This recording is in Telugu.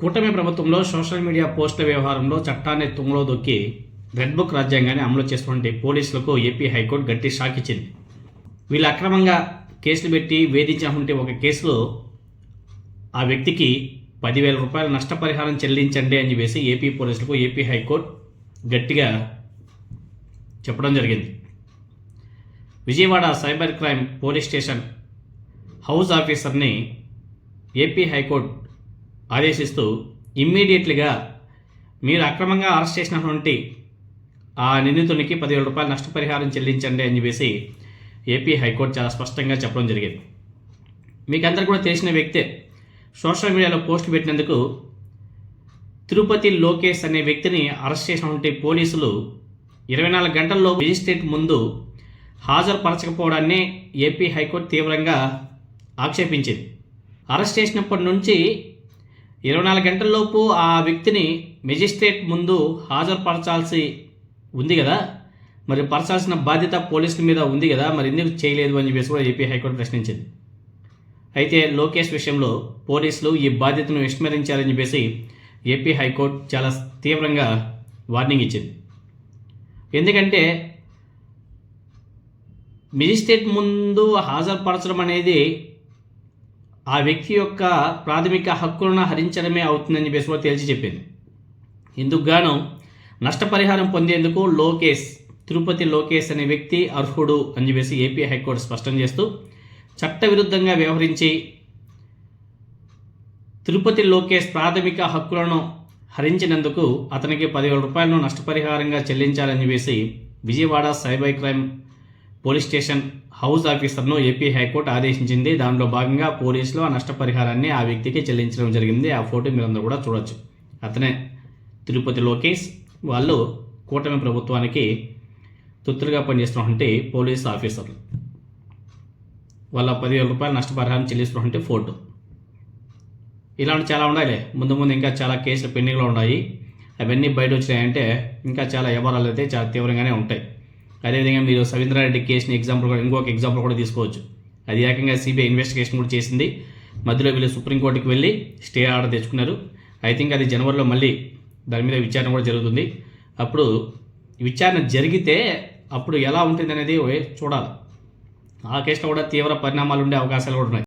కూటమి ప్రభుత్వంలో సోషల్ మీడియా పోస్టుల వ్యవహారంలో చట్టాన్ని తుంగలో దొక్కి రెడ్ బుక్ రాజ్యాంగాన్ని అమలు చేస్తున్నటువంటి పోలీసులకు ఏపీ హైకోర్టు గట్టి షాక్ ఇచ్చింది. వీళ్ళు అక్రమంగా కేసులు పెట్టి వేధించినటువంటి ఒక కేసులో ఆ వ్యక్తికి పదివేల రూపాయల నష్టపరిహారం చెల్లించండి అని చెప్పేసి ఏపీ పోలీసులకు ఏపీ హైకోర్టు గట్టిగా చెప్పడం జరిగింది. Vijayawada cyber crime police station house ఆఫీసర్ని ఏపీ హైకోర్టు ఆదేశిస్తూ ఇమ్మీడియట్లీగా మీరు అక్రమంగా అరెస్ట్ చేసినటువంటి ఆ నిందితునికి పదివేల రూపాయలు నష్టపరిహారం చెల్లించండి అని చెప్పేసి ఏపీ హైకోర్టు చాలా స్పష్టంగా చెప్పడం జరిగింది. మీకు అందరు కూడా తెలిసిన వ్యక్తే సోషల్ మీడియాలో పోస్ట్ పెట్టినందుకు తిరుపతి లోకేష్ అనే వ్యక్తిని అరెస్ట్ చేసినటువంటి పోలీసులు ఇరవై నాలుగు గంటల్లో మెజిస్ట్రేట్ ముందు హాజరుపరచకపోవడాన్ని ఏపీ హైకోర్టు తీవ్రంగా ఆక్షేపించింది. అరెస్ట్ చేసినప్పటి నుంచి ఇరవై నాలుగు గంటల్లోపు ఆ వ్యక్తిని మెజిస్ట్రేట్ ముందు హాజరుపరచాల్సి ఉంది కదా? మరి పరచాల్సిన బాధ్యత పోలీసుల మీద ఉంది కదా? మరి ఎందుకు చేయలేదు అని చెప్పేసి కూడా ఏపీ హైకోర్టు ప్రశ్నించింది. అయితే లోకేష్ విషయంలో పోలీసులు ఈ బాధ్యతను విస్మరించారని చెప్పేసి ఏపీ హైకోర్టు చాలా తీవ్రంగా వార్నింగ్ ఇచ్చింది. ఎందుకంటే మెజిస్ట్రేట్ ముందు హాజరుపరచడం అనేది ఆ వ్యక్తి యొక్క ప్రాథమిక హక్కులను హరించడమే అవుతుందని చెప్పేసి కూడా తేల్చి చెప్పింది. ఇందుకు గాను నష్టపరిహారం పొందేందుకు లోకేష్ తిరుపతి లోకేష్ అనే వ్యక్తి అర్హుడు అని చెప్పేసి ఏపీ హైకోర్టు స్పష్టం చేస్తూ చట్టవిరుద్ధంగా వ్యవహరించి తిరుపతి లోకేష్ ప్రాథమిక హక్కులను హరించినందుకు అతనికి పదివేల రూపాయలను నష్టపరిహారంగా చెల్లించాలని చెప్పేసి Vijayawada cyber crime police station house ఆఫీసర్ను AP high court ఆదేశించింది. దానిలో భాగంగా పోలీసులు ఆ నష్టపరిహారాన్ని ఆ వ్యక్తికి చెల్లించడం జరిగింది. ఆ ఫోటో మీరందరూ కూడా చూడొచ్చు. అతనే తిరుపతి లోకేష్. వాళ్ళు కూటమి ప్రభుత్వానికి తొత్తులుగా పనిచేస్తున్నటువంటి పోలీస్ ఆఫీసర్లు. వాళ్ళ పదివేల రూపాయలు నష్టపరిహారం చెల్లిస్తున్నటువంటి ఫోటో. ఇలాంటి చాలా ఉండాలి ముందు ముందు ఇంకా చాలా కేసులు పెండింగ్లో ఉన్నాయి అవన్నీ బయట వచ్చినాయంటే ఇంకా చాలా వ్యవహారాలు అయితే చాలా తీవ్రంగానే ఉంటాయి. అదేవిధంగా మీరు సవీంద్రారెడ్డి కేసుని ఎగ్జాంపుల్ కూడా ఇంకొక ఎగ్జాంపుల్ కూడా తీసుకోవచ్చు. అది ఏకంగా సిబిఐ ఇన్వెస్టిగేషన్ కూడా చేసింది. మధ్యలో వీళ్ళు సుప్రీంకోర్టుకి వెళ్ళి స్టే ఆర్డర్ తెచ్చుకున్నారు. ఐ థింక్ అది జనవరిలో మళ్ళీ దాని మీద విచారణ కూడా జరుగుతుంది. అప్పుడు విచారణ జరిగితే అప్పుడు ఎలా ఉంటుంది అనేది చూడాలి. ఆ కేసులో కూడా తీవ్ర పరిణామాలు ఉండే అవకాశాలు కూడా ఉన్నాయి.